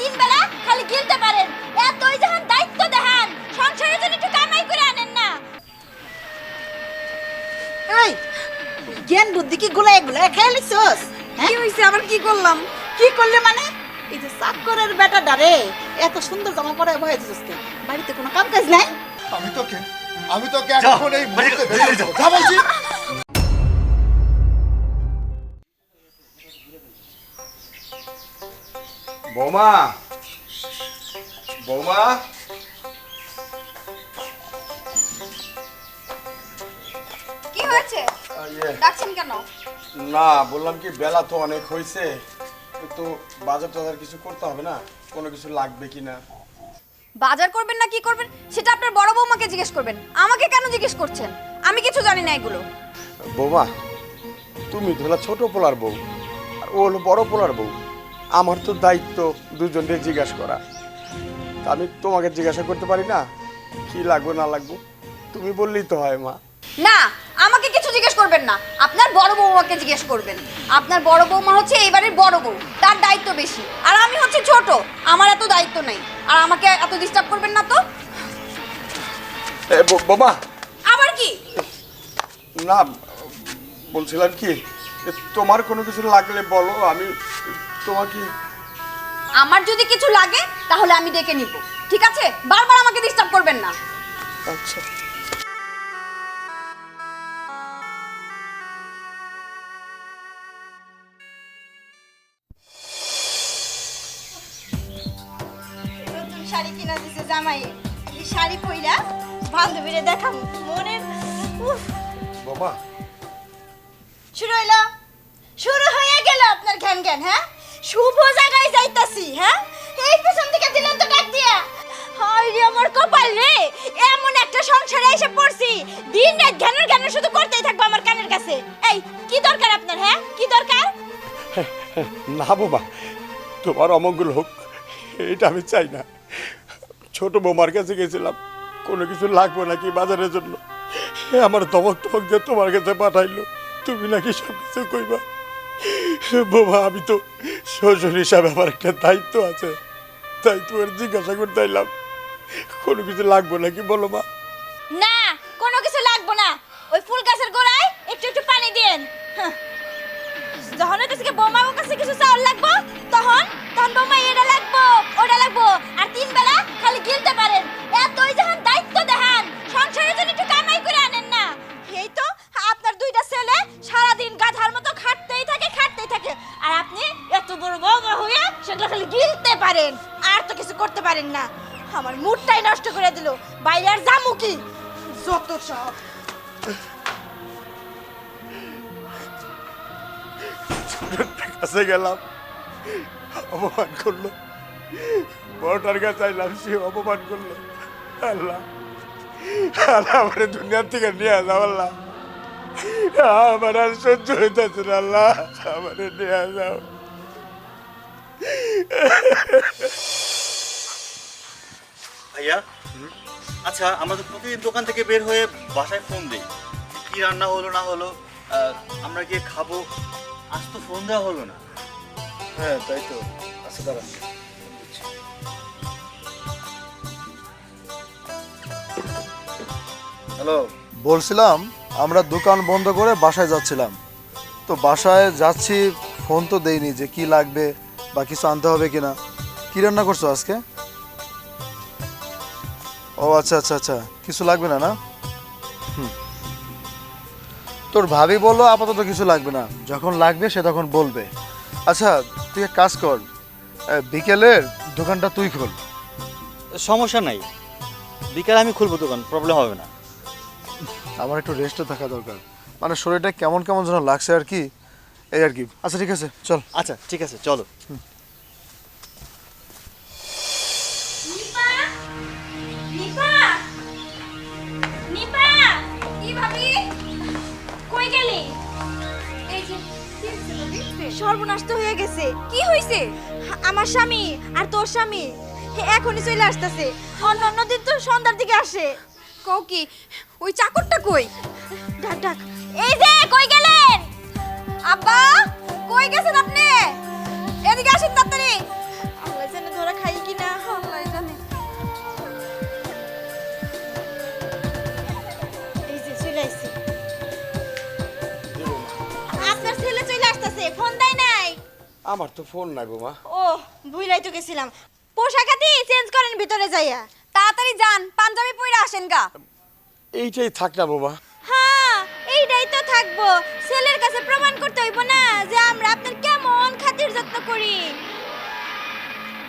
তিন বেলা খালি গিলতে পারেন। এতই যখন দায়িত্ব দেখান সংসারের জন্য একটু কামাই করে আনেন না। এই জ্ঞান বুদ্ধি কি গুলাই গুলাই খেয়ে লিছস কি হইছে? আবার কি করলাম? কি করলে মানে? এই যে চাকরের বেটা ডারে এত সুন্দর জামা পরে ভয় দিছস কে? বাড়িতে কোনো কাম কাজ নাই? আমি তোকে আমি তোকে এখন এই মুহূর্তে বেরিয়ে। যাব যা বলছি। বৌমা। বৌমা। কি হয়েছে? ইয়ে, ডাকছেন কেন? না বললাম কি বেলা তো অনেক হয়েছে। তো বাজার টাজার কিছু করতে হবে না? কোনো কিছু লাগবে কি না? বাজার করবেন না কি করবেন? সেটা আপনার বড় বৌমাকে জিজ্ঞেস করবেন। আমাকে কেন জিজ্ঞেস করছেন? আমি কিছু জানি না এগুলো। বৌমা তুমি তো ছোট পোলার বউ আর ও হলো বড় পোলার বউ। আমার তো দায়িত্ব দুজনকে জিজ্ঞাসা করা। আমি তোমাকে জিজ্ঞাসা করতে পারি না? কি লাগবে না লাগবে? তুমি বললেই তো হয় মা। না আমাকে কিছু জিজ্ঞেস করবেন না। আপনার বড় বৌমাকে জিজ্ঞেস করবেন। আপনার বড় বৌমা হচ্ছে এইবারের বড় বউ। তার দায়িত্ব বেশি। আর আমি হচ্ছে ছোট। আমার এত দায়িত্ব নেই। আর আমাকে এত ডিস্টার্ব করবেন না তো? বৌমা। আবার কি? না বলছিলাম কি তোমার কোনো কিছু লাগলে বলো আমি তোমাকে আমার যদি কিছু লাগে তাহলে আমি ডেকে নিব। ঠিক আছে? বারবার আমাকে ডিস্টার্ব করবেন না। আচ্ছা। নতুন শাড়ি কিনা দিছে জামাই এই শাড়ি পইরা বান্ধবীরে দেখাম। মনের উফ। বাবা। শুরু হইল। শুরু হয়ে গেল আপনার ঘ্যান ঘ্যান হ্যাঁ? শুভ জায়গায় যাইতাছি হ্যাঁ? এই পেছন থেকে দিলেন তো ডাক দিয়া। আমার কপাল রে, এমন একটা সংসারে এসে পড়ছি, দিন রাত ঘ্যানের শুধু করতেই থাকব আমার কানের কাছে। এই, কি দরকার আপনার হ্যাঁ? কি দরকার? না তোমার অমঙ্গল হোক, এটা আমি চাই না। ছোট বৌমার কাছে গেছিলাম, কোনো কিছু লাগবে নাকি বাজারের জন্য? আমার ধমক টমক দিয়ে তোমার কাছে পাঠাইলো, তুমি নাকি সব কিছু কইবা? বাবা, আমি তো শ্বশুর হিসাবে আমার একটা দায়িত্ব আছে। তাই তোমার জিজ্ঞাসা করতে এলাম কোনো কিছু লাগবে নাকি বলো মা? না, কোনো কিছু লাগবো না। ওই ফুল গাছের গোড়ায় একটু একটু পানি দিন হ্যাঁ। যখন ওই কাছে বোমার কাছে কিছু চাউল লাগবো, তখন তখন বোমা এটা লাগবো, ওটা লাগবো। আর তিন বেলা খালি গিলতে পারেন। এতই যখন দায়িত্ব দেখান, সংসারের জন্য একটু কামাই করে আনেন না। এই তো আপনার দুইটা ছেলে সারাদিন গাধার মতো বড় বৌমা হয়ে সেগুলো খালি গিলতে পারেন। আর তো কিছু করতে পারেন না। আমার মুডটাই নষ্ট করে দিল। বাইরে আর জামু কি? যত সব। কাছে গেলাম। অপমান করল। বড়টার কাছে আইলাম সে অপমান করল। আল্লাহ। আল্লাহ আমার দুনিয়ার থেকে নিয়ে আল্লাহ। আমার আর সহ্য হইতেছে আল্লাহ। আমার নিয়ে যাও। ভাইয়া? আচ্ছা আমরা তো প্রতিদিন দোকান থেকে বের হয়ে বাসায় ফোন দিই। কি রান্না হলো না হলো আমরা গিয়ে খাব। আজ তো ফোন দেওয়া হলো না। হ্যাঁ তাই তো। আচ্ছা দাঁড়া হ্যালো। বলছিলাম আমরা দোকান বন্ধ করে বাসায় যাচ্ছিলাম। তো বাসায় যাচ্ছি ফোন তো দেইনি যে কি লাগবে। বা কিছু আনতে হবে কিনা? কি রান্না করছ আজকে? ও আচ্ছা আচ্ছা আচ্ছা। কিছু লাগবে না না? হুম। তোর ভাবি বলল আপাতত কিছু লাগবে না। যখন লাগবে সে তখন বলবে। আচ্ছা তুই এক কাজ কর। বিকেলের দোকানটা তুই খোল। সমস্যা নাই। বিকেলে আমি খুলবো দোকান প্রবলেম হবে না। আমার একটু রেস্টে থাকা দরকার। মানে শরীরটা কেমন কেমন যেন লাগছে আর কি। এই আর কি। আচ্ছা ঠিক আছে চল। আচ্ছা ঠিক আছে চলো। নিপা নিপা নিপা কি ভাবি? কই গেলি? এই যে সর্বনাশ তো হয়ে গেছে। কি হইছে? আমার স্বামী আর তোর স্বামী হে এখনই চলে আসতেছে। অন্য অন্য দিন তো সন্ধ্যার দিকে আসে। কও কি ওই চাকরটা কই? ডাক ডাক। এই যে কই গেলেন আব্বা কই গেছেন আপনি? এদিকে আসেন তাড়াতাড়ি। আল্লাহ জানে ধরা খাই কি না আল্লাহ জানে। আপনার ছেলে চলে আসতেছে ফোন দেয় নাই? আমার তো ফোন নাই বৌমা। ও ভুলাই তো গেছিলাম। পোশাকাতি চেঞ্জ করেন ভিতরে যাইয়া। তাড়াতাড়ি যান পাঞ্জাবি পরে আসেন গা। এইটাই থাক না বৌমা। এইটাই তো থাকব। ছেলের কাছে প্রমাণ করতে হইব না যে আমরা আপনার কেমন খাতির যত্ন করি।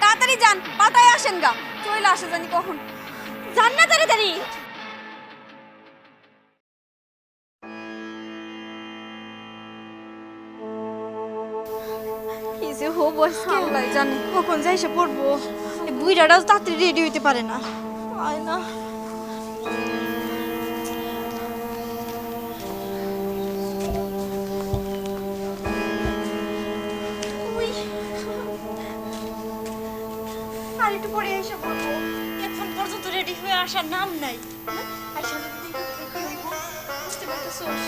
তাড়াতাড়ি যান পাতায় আসেন গা। চলে আসে জানি কখন। জান না তাড়াতাড়ি। যে হব আল্লাহ কখন যাই সে পড়ব। এই বুইরাটাও তাড়াতাড়ি রেডি হইতে পারে না। আয় না। আসার নাম নাই। হ্যাঁ? আর সামনে তো কি হইব বুঝতে পারতেছোস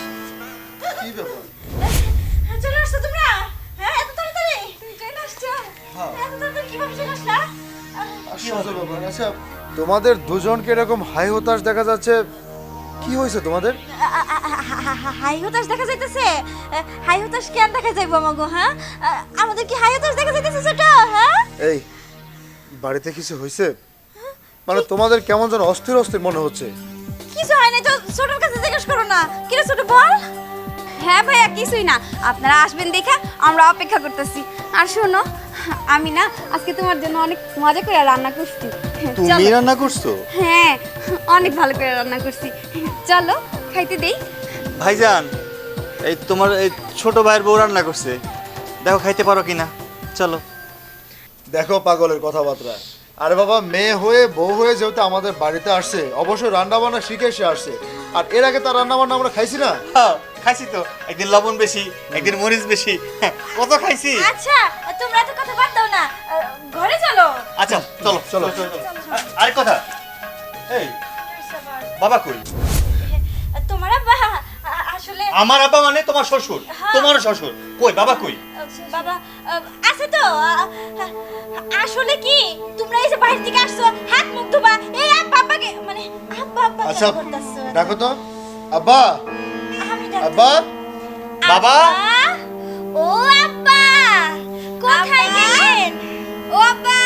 কি ব্যাপার? হ্যাঁ, চলে আসছো তোমরা? হ্যাঁ এত তাড়াতাড়ি? তুমি চলে আসছো। এত তাড়াতাড়ি কীভাবে চলে আসলা? আচ্ছা তোমাদের দুজনকে এরকম হাই হতাশ দেখা যাচ্ছে? কি হয়েছে তোমাদের? হাই হতাশ দেখা যাইতেছে? হাই হতাশ কেন দেখা যাইবো আমাগো হ্যাঁ? আমাদের কি হাই হতাশ দেখা যাইতেছে ছোট? হ্যাঁ? এই বাড়িতে কিছু হয়েছে? মানে তোমাদের কেমন যেন অস্থির অস্থির মনে হচ্ছে। কিছু হয় না তো ছোটর কাছে জিজ্ঞেস করো না। কিরে ছোট বল। হ্যাঁ ভাইয়া কিছুই না। আপনারা আসবেন দেখা আমরা অপেক্ষা করতেছি। আর শোনো আমি না আজকে তোমার জন্য অনেক মজা করে রান্না করছি। তুমি রান্না করছ? হ্যাঁ অনেক ভালো করে রান্না করছি। চলো খাইতে দেই। ভাইজান এই তোমার এই ছোট ভাইয়ের বউ রান্না করছে। দেখো খাইতে পারো কিনা? চলো। দেখো পাগলের কথাবার্তা। আরে বাবা মেয়ে হয়ে বউ হয়ে যেহেতু আমাদের বাড়িতে আসছে অবশ্যই রান্না বান্না শিখে সে আসছে। আর এর আগে তার রান্না বান্না আমরা খাইছি না? হ্যাঁ, খাইছি তো। একদিন লবণ বেশি একদিন মরিচ বেশি। হ্যাঁ, কত খাইছি? আচ্ছা তোমরা তো কথা বাদ দাও না। ঘরে চলো। আচ্ছা চলো চলো। চলো চলো। আ- কথা। এই বাবা কই? তোমার আব্বা আসলে আমার আব্বা মানে তোমার শ্বশুর। তোমার শ্বশুর। কই বাবা কই? বাবা আছে তো আসলে কি? তোমরা এই যে বাইরে থেকে আসছো হাত মুখ ধোবা এই আব্বা আব্বাকে মানে আব্বা আব্বা আচ্ছা? দেখো তো আব্বা আব্বা বাবা? ও আব্বা কোথায় গেলেন? ও আব্বা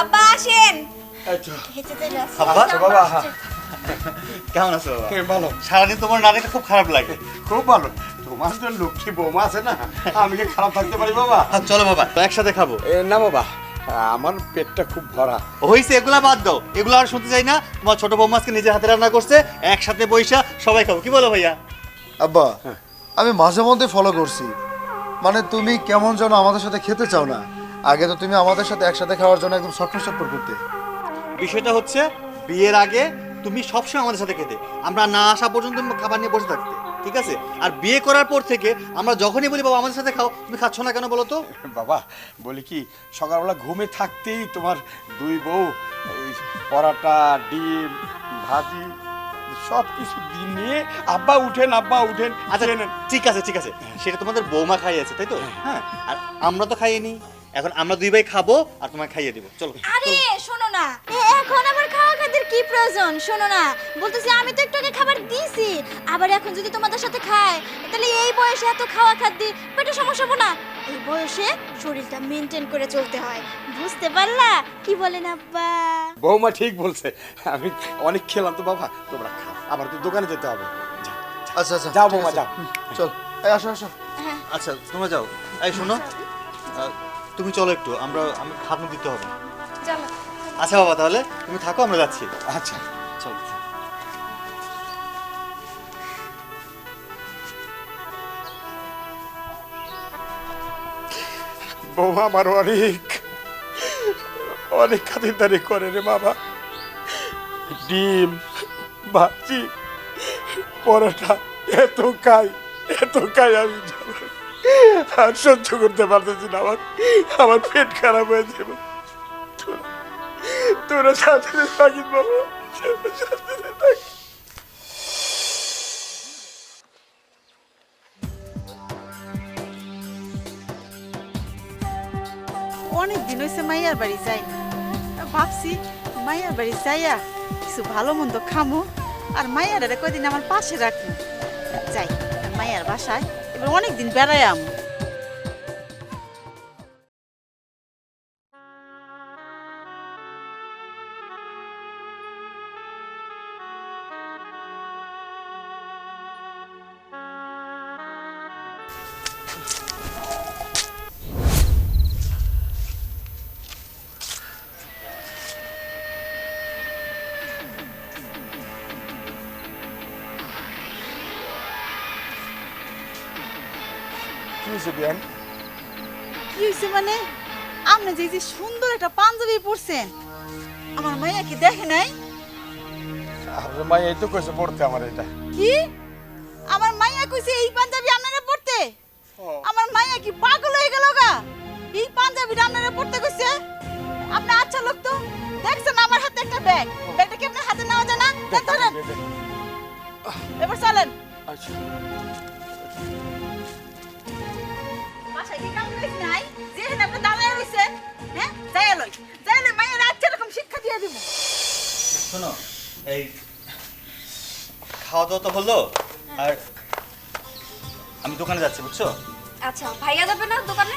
আব্বা আসেন। আব্বা বাবা কেমন আছো বাবা? ভালো। সারাদিন তোমার না খুব খারাপ লাগে। খুব ভালো। তোমার তো লক্ষ্মী বৌমা আছে না আমি কি খারাপ থাকতে পারি বাবা? হ্যাঁ, চলো বাবা একসাথে খাব। এ না বাবা আমার পেটটা খুব ভরা। হইছে এগুলা বাদ দাও। এগুলো আর শুনতে চাই না তোমার ছোট বৌমা আজকে নিজের হাতে রান্না করছে একসাথে বইসা সবাই খাব। কি বলো ভাইয়া? আব্বা আমি মাঝে মধ্যে ফলো করছি। মানে তুমি কেমন যেন আমাদের সাথে খেতে চাও না। আগে তো তুমি আমাদের সাথে একসাথে খাওয়ার জন্য একদম সটফট সটফট করতে। বিষয়টা হচ্ছে বিয়ের আগে তুমি সবসময় আমাদের সাথে খেতে। আমরা না আসা পর্যন্ত খাবার নিয়ে বসে থাকতে। ঠিক আছে? আর বিয়ে করার পর থেকে আমরা যখনই বলি বাবা আমাদের সাথে খাও। তুমি খাচ্ছ না কেন বলো তো? বাবা বলি কি সকালবেলা ঘুমে থাকতেই তোমার দুই বউ এই পরাটা ডিম ভাজি সব কিছু দিন নিয়ে আব্বা উঠেন আব্বা উঠেন আচ্ছা ঠিক আছে ঠিক আছে। সেটা তোমাদের বৌমা খাইয়েছে তাই তো? হ্যাঁ। আর আমরা তো খাইয়ে নি এখন আমরা দুই ভাই খাব আর তোমায় খাইয়ে দিব। চলো। আরে শোনো না। এখন আবার খাদ্যের কি প্রয়োজন? শোনো না বলতেছি আমি তো একটু আগে খাবার দিয়েছি আবার এখন যদি তোমাদের সাথে খায় তাহলে এই বয়সে এত খাওয়া খাদ্য পেটে সমস্যা হবে না। এই বয়সে শরীরটা মেনটেন করে চলতে হয় বুঝতে পারলা? কি বলেন আব্বা? বৌমা ঠিক বলছে আমি অনেক খেলাম তো বাবা তোমরা খাও আবার তো দোকানে যেতে হবে। আচ্ছা আচ্ছা যাও বৌমা, যাও। চল এই আসো আসো। আচ্ছা তোমরা যাও। এই শোনো তুমি চলো একটু আমরা আমি খাবার দিতে হবে। চলো। আচ্ছা বাবা তাহলে তুমি থাকো আমরা যাচ্ছি। আচ্ছা। চলো। বৌমা আমার অনেক অনেক খাতিরদারি করে রে বাবা। ডিম ভাজি পরোটা এত খাই এত খাই আমি আর সহ্য করতে পারতেছি না আমার আমার পেট খারাপ হয়ে যাবে। তোরা সাথে থাকিস বাবা। অনেক দিন হয়েছে মাইয়ার বাড়ি যাই। ভাবছি মাইয়ার বাড়ি যাইয়া কিছু ভালো মন্দ খামো। আর মাইয়ার কয়দিন আমার পাশে রাখব। যাই মাইয়ার বাসায় এবার অনেক দিন বেড়াই আম। হয়েছে বিয়ান? কি হয়েছে মানে? আপনি যে যে সুন্দর একটা পাঞ্জাবি পরছেন আমার মাইয়া কি দেখে নাই? আর মাই এই তো কইছে পড়তে আমার এটা। কি? আমার মাইয়া কইছে এই পাঞ্জাবি আপনারা পড়তে? আমার মাইয়া কি পাগল হয়ে গেল গা? এই পাঞ্জাবিটা আপনারা পড়তে কইছে? আপনি আচ্ছা লোক তো দেখছেন আমার হাতে একটা ব্যাগ। ব্যাগটা কি আপনার হাতে নেওয়া যায় না? ধরেন। এবার চলেন। আচ্ছা। বাসায় কি কাম করিস নাই যেখানে আপনি দাঁড়ায় রইছেন হ্যাঁ? যাই লই যাই লই মাইয়া আচ্ছা এরকম শিক্ষা দিয়ে দিব। শোনো এই খাওয়া দাওয়া তো হলো আর আমি দোকানে যাচ্ছি বুঝছ? আচ্ছা ভাইয়া যাবে না দোকানে?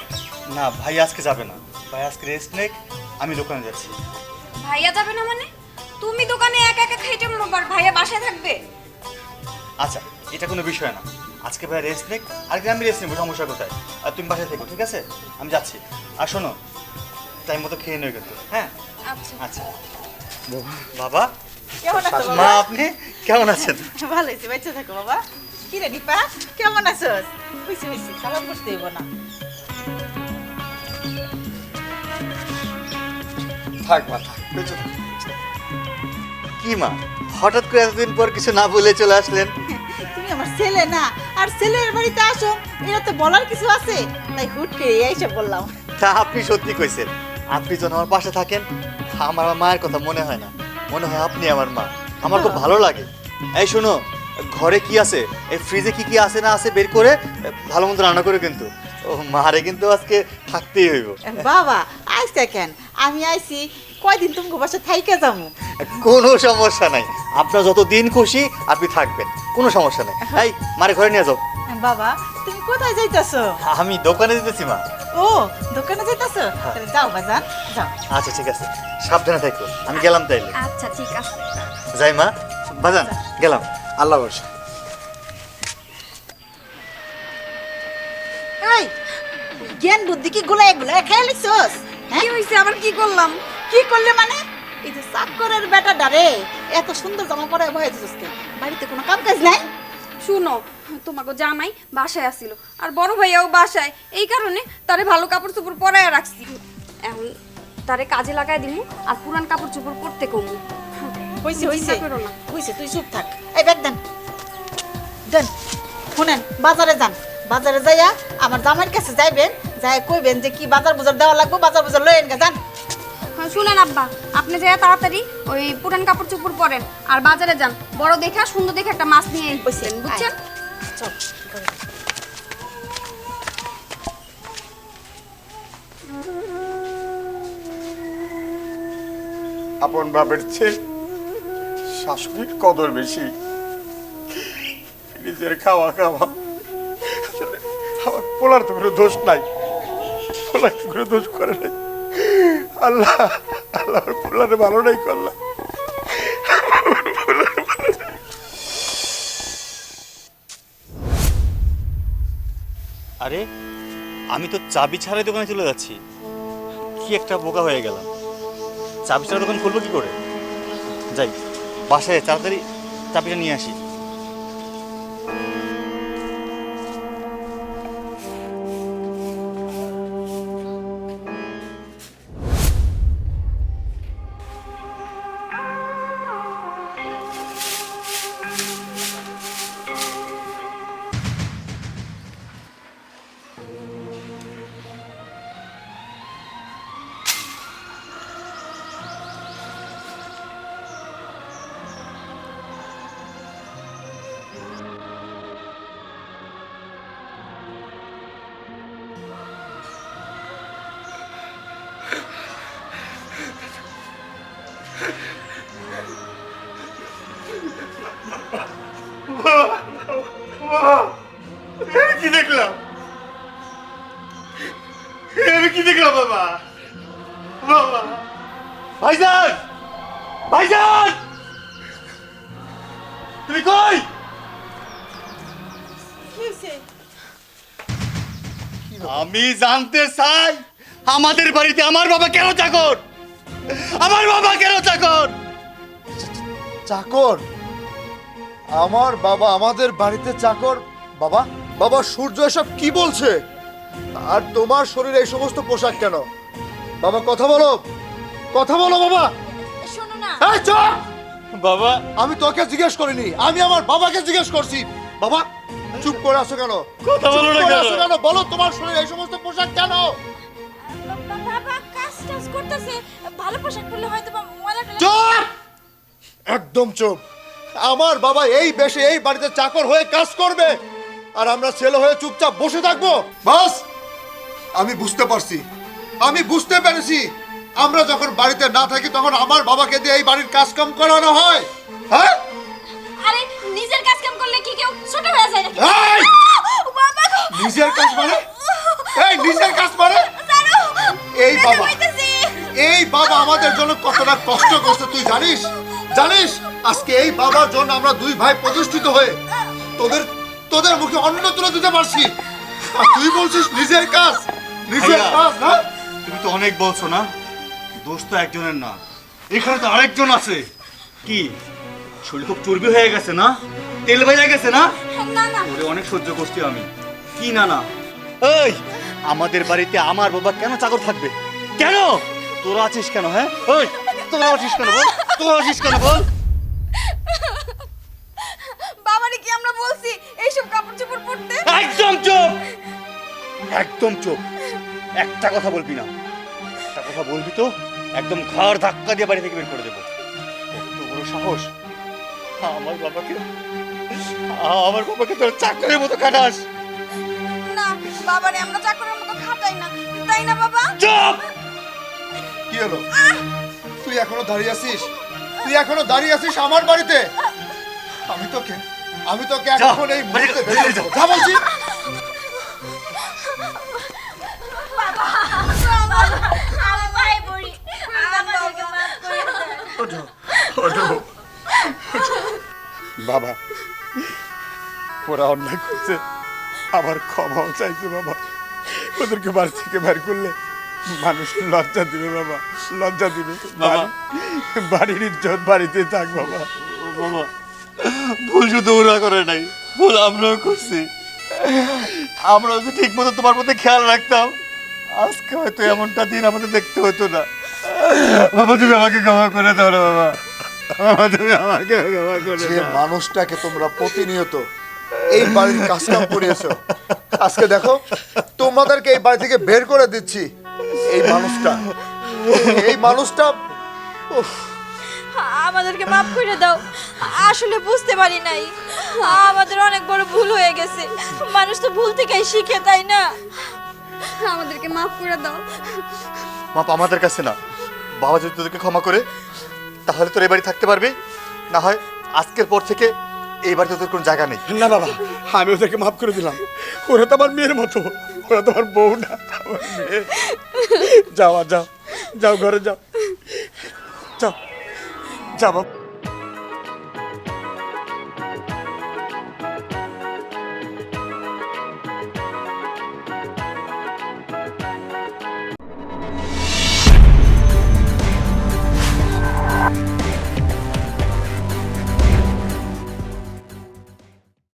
না ভাই আজকে যাবে না। ভাই আজকে রেস্ট আমি দোকানে যাচ্ছি। ভাইয়া যাবে না মানে? তুমি দোকানে একা একা খাইতে মরবার ভাইয়া বাসায় থাকবে? আচ্ছা এটা কোনো বিষয় না। আজকে ভাই রেস্ট নেক আজকে আমি রেস্ট নেব সমস্যা কোথায়? আর তুমি বাসায় থেকো ঠিক আছে? আমি যাচ্ছি। আর শোনো টাইম মতো খেয়ে নেবে কিন্তু হ্যাঁ? আচ্ছা। আচ্ছা। বাবা আছো মা আপনি কেমন আছেন? ভালো হয়েছে বেঁচে থাকো বাবা। কি রে দীপা কেমন আছোস? হইছে হইছে খারাপ করতে হইব না। থাক মা থাক বেঁচে থাক। কি মা হঠাৎ করে এতদিন পর কিছু না বলে চলে আসলেন? ছেলে না। আর ছেলের বাড়িতে আসো এটা তো বলার কিছু আছে। তাই হুট করে এইসব বললাম। তা আপনি সত্যি কইছেন। আপনি যখন আমার পাশে থাকেন আমার মায়ের কথা মনে হয় না। মনে হয় আপনি আমার মা। আমার খুব ভালো লাগে। এই শোনো ঘরে কি আছে? এই ফ্রিজে কি কি আছে না আছে বের করে ভালো মন্দ রান্না করে কিন্তু। ও মারে কিন্তু আজকে থাকতেই হইব। বাবা আজকে কেন? আমি আইছি কয়দিন তুমি বাসা থাইকে যাব? কোনো সমস্যা নাই। আপনার যত দিন খুশি আপনি থাকবেন। কোনো সমস্যা নাই। এই মারে ঘরে নিয়ে যাও। বাবা তুমি কোথায় যাইতাছো? আমি দোকানে দিতেছি মা। ও দোকানে যাইতাছো? তাহলে যাও বাজান যাও। আচ্ছা ঠিক আছে। সাবধানে থাকো। আমি গেলাম তাইলে। আচ্ছা ঠিক আছে। যাই মা। বাজান গেলাম। আল্লাহ বর্ষা এই জ্ঞান বুদ্ধি কি গুলা এগুলা খেয়ে লিখছস হ্যাঁ? কি হইছে? আবার কি করলাম? কি করলে মানে? এই যে চাকরের বেটাটা রে এত সুন্দর জামা পরে ভয় দিছিস বাড়িতে কোনো কাম কাজ নাই? শুনো তোমাকে জামাই বাসায় আসিল আর বড় ভাইয়াও বাসায়। এই কারণে তারে ভালো কাপড় চোপড় পরায় রাখছি। এখন তারে কাজে লাগাই দিমু আর পুরান কাপড় চোপড় পরতে কমু। হইছে হইছে। হইছে তুই চুপ থাক। এই ব্যাগ দেন। দেন শুনেন বাজারে যান। বাজারে যাইয়া আমার জামাইয়ের কাছে যাইবেন যাই কইবেন যে কি বাজার বুজার দেওয়া লাগবে বাজার বুজার লয়েন গে যান। শুনেন আব্বা আপনি যে তাড়াতাড়ি ওই পুরান কাপড় চোপড় পরেন আর বাজারে যান। বড় দেখে সুন্দর দেখে একটা মাছ নিয়ে বসেন বুঝছেন? চল আপন বাপের চেয়ে শাশুড়ির কদর বেশি। নিজের খাওয়া খাওয়া। আমার পোলার তো কোনো দোষ নাই। পোলার তো কোনো দোষ করে নাই। আল্লাহ আল্লাহ, আমার পোলারে ভালো নাই করলাম আরে, আমি তো চাবি ছাড়াই দোকানে চলে যাচ্ছি। কি একটা বোকা হয়ে গেলাম। চাবি ছাড়া দোকান খুলবো কি করে? যাই, বাসায় তাড়াতাড়ি চাবিটা নিয়ে আসি। আমি কি দেখলাম? আমি কি দেখলাম বাবা? বাবা। ভাইজান! ভাইজান! তুমি কই? আমি জানতে চাই আমাদের বাড়িতে আমার বাবা কেন চাকর? আমার বাবা কেন চাকর? চাকর? আমার বাবা আমাদের বাড়িতে চাকর বাবা? বাবা সূর্য এসব কি বলছে? আর তোমার শরীরে এই সমস্ত পোশাক কেন? বাবা কথা বলো। কথা বলো বাবা। শোনো না। এই চুপ! বাবা। আমি তোকে জিজ্ঞেস করিনি আমি আমার বাবাকে জিজ্ঞেস করছি। বাবা চুপ করে আছো কেন? কথা বলো না কেন? কেন? বলো তোমার শরীরে এই সমস্ত পোশাক কেন? বা- বাবা কাজ টাজ করতেছে। ভালো পোশাক পরলে হয়তো ময়লা চুপ! একদম চুপ। আমার বাবা এই বেশে এই বাড়িতে চাকর হয়ে কাজ করবে। আর আমরা ছেলে হয়ে চুপচাপ বসে থাকব। বাস আমি বুঝতে পারছি। আমি বুঝতে পেরেছি। আমরা যখন বাড়িতে না থাকি তখন আমার বাবাকে দিয়ে এই বাড়ির কাজ কাম করানো হয়। হ্যাঁ? আরে নিজের কাজ কাম করলে কি কেউ ছোট হয়ে যায় নাকি? এই! বাবা গো! নিজের কাজ মানে? এই নিজের কাজ মানে? জানো এই বাবা। এই বাবা আমাদের জন্য কতটা কষ্ট করছে তুই জানিস? জানিস? আজকে এই বাবার জন্য আমরা দুই ভাই প্রতিষ্ঠিত হয়ে তোদের তোদের মুখে অন্ন তুলে দিতে পারছি। আর তুই বলছিস নিজের কাজ নিজের ভাইয়া। কাজ না? তুমি তো অনেক বলছো না? দোষ তো একজনের না। এখানে তো আরেকজন আছে। কি? শরীর খুব চর্বি হয়ে গেছে না? তেল ভেজে গেছে না? না না। ওরে অনেক সহ্য করছি আমি। কি না না এই আমাদের বাড়িতে আমার বাবা কেন চাকর থাকবে? কেন? তোরা আছিস কেন হ্যাঁ? ওই তোরা আছিস কেন বল? তোরা আছিস কেন বল বাবারে কি আমরা বলছি এইসব কাপড় চোপড় পরতে? একদম চুপ! একদম চুপ! একটা কথা বলবি না। একটা কথা বলবি তো একদম ঘর ধাক্কা দিয়ে বাড়ি থেকে বের করে দেবো। কত বড় সাহস! আমার বাবাকে আমার বাবাকে তোর চাকরের মতো খাটাস। না বাবারে আমরা চাকরের মতো খাটাই না। তাই না বাবা? চুপ! কি হলো? তুই এখনও দাঁড়িয়ে আছিস? তুই এখনও দাঁড়িয়ে আছিস আমার বাড়িতে? আমি তোকে আমি তোকে এখন এই মুহূর্তে বেরিয়ে। যাব। যা বলছি। বাবা ওরা অন্যায় করছে। আবার ক্ষমাও চাইছে বাবা। ওদেরকে বাড়ি থেকে বের করলে মানুষ লজ্জা দিবে বাবা। লজ্জা দিবে। বাবা। বাড়ির ইজ্জত বাড়িতে থাক বাবা। বাবা ভুল শুধু ওরা করে নাই ভুল আমরাও করছি। আমরা যদি ঠিক মতো তোমার প্রতি খেয়াল রাখতাম আজকে হয়তো এমনটা দিন আমাদের দেখতে হতো না। বাবা তুমি আমাকে ক্ষমা করে দাও না বাবা। বাবা তুমি আমাকে ক্ষমা করে যে মানুষটাকে তোমরা প্রতিনিয়ত এই বাড়ির কাজ কাম করিয়েছো আজকে দেখো তোমাদেরকে এই বাড়ি থেকে বের করে দিচ্ছি এই মানুষটা। এই মানুষটা উফ, আমাদেরকে মাফ করে দাও। আসলে বুঝতে পারি নাই। আমাদের অনেক বড় ভুল হয়ে গেছে। মানুষ তো ভুল থেকেই শিখে তাই না? আমাদেরকে মাফ করে দাও। বাপ আমাদের কাছে না। বাবা যদি তোদেরকে ক্ষমা করে তাহলে তোর এই বাড়ি থাকতে পারবি। না হয় আজকের পর থেকে এই বাড়িতে তোর কোনো জায়গা নেই। না বাবা আমি ওদেরকে মাফ করে দিলাম। ওরা তো আমার মেয়ের মতো। ওরা তো আমার বউ না আমার মেয়ে। যাও আর যাও। যাও ঘরে যাও। যাও। যাও বাবা